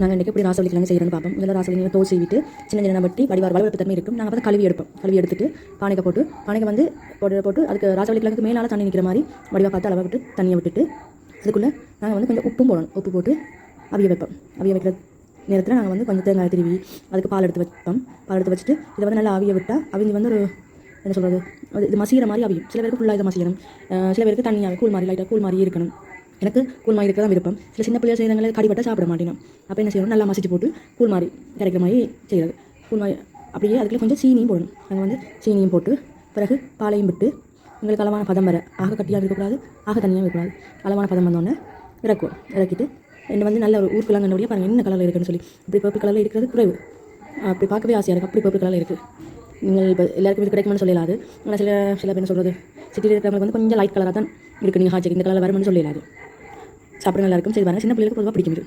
நாங்கள் இன்றைக்கி எப்படி ராசவலி கிழங்கு செய்கிறோன்னு பார்ப்போம். முதல்ல ராசவலிங்களை தோல் சீவிட்டு சின்ன சின்ன வட்டி வடிவார் வளவெடுப்பு தன்மை இருக்கும் நாங்கள் வந்து கழுவி எடுப்போம். கழுவி எடுத்துட்டு பானைக்கு போட்டு பானைக்கு வந்து போட்டு போட்டு அதுக்கு ராசவலி மேலால் தண்ணி நிற்கிற மாதிரி வடிவாக பார்த்து அளவை விட்டு தண்ணியை விட்டுட்டு அதுக்குள்ளே நாங்கள் வந்து கொஞ்சம் உப்பும் போடணும். உப்பு போட்டு அவிய வைப்போம். அவிய வைக்கிற நேரத்தில் நாங்கள் வந்து கொஞ்சம் தேங்காய் திருவி அதுக்கு பால் எடுத்து வைப்போம். பால் எடுத்து வச்சுட்டு இதை வந்து நல்லா அவிய விட்டால் அவிஞ்சு வந்து ஒரு என்ன சொல்கிறது அது இது மசிகிற மாதிரி அவியும். சில பேருக்கு ஃபுல்லாக இதை மசிக்கணும் சில பேருக்கு தண்ணியாக கூழ் மாதிரி லைட்டாக கூழ் மாதிரி இருக்கணும். எனக்கு கூழ் மாதிரி இருக்க தான் விருப்பம். சில சின்ன பிள்ளைகள் செய்கிறவங்களே கடிப்பட்ட சாப்பிட மாட்டேனும். அப்போ என்ன செய்யணும்? நல்லா மசிச்சு போட்டு கூழ் மாதிரி கிடைக்கிற மாதிரி செய்கிறது கூழ் மாதிரி அப்படியே அதுக்குள்ளே கொஞ்சம் சீனியும் போடணும். நாங்கள் வந்து சீனியும் போட்டு பிறகு பாலையும் விட்டு எங்களுக்கு அளவான பதம் வர ஆக கட்டியாக இருக்கக்கூடாது ஆக தண்ணியாக இருக்கக்கூடாது. அளவான பதம் வந்தோடனே இறக்குவோம். இறக்கிட்டு என்ன வந்து நல்ல ஒரு ஊர்க்குலாங்கன்னோடைய பாருங்கள் என்ன கலரில் இருக்குன்னு சொல்லி. இப்படி பர்பிள் கலரில் இருக்கிறது குறைவு. அப்படி பார்க்கவே ஆசையாக இருக்குது அப்படி பர்பிள் கலரில் இருக்குது நீங்கள் இப்போ எல்லாருக்கும் இது கிடைக்கும்னு சொல்லலாது. ஆனால் சில சில பேர் என்ன சொல்கிறது சிட்டியில் இருக்கிறவங்களுக்கு வந்து கொஞ்சம் லைட் கலராக தான் இருக்குது நீங்கள் ஹாஜர் இந்த கலரில் வரும்னு சொல்லலாது. சாப்பிட நல்லா இருக்கும். சரி சின்ன பிள்ளைகளுக்கு பொதுவாக பிடிக்கும் இது.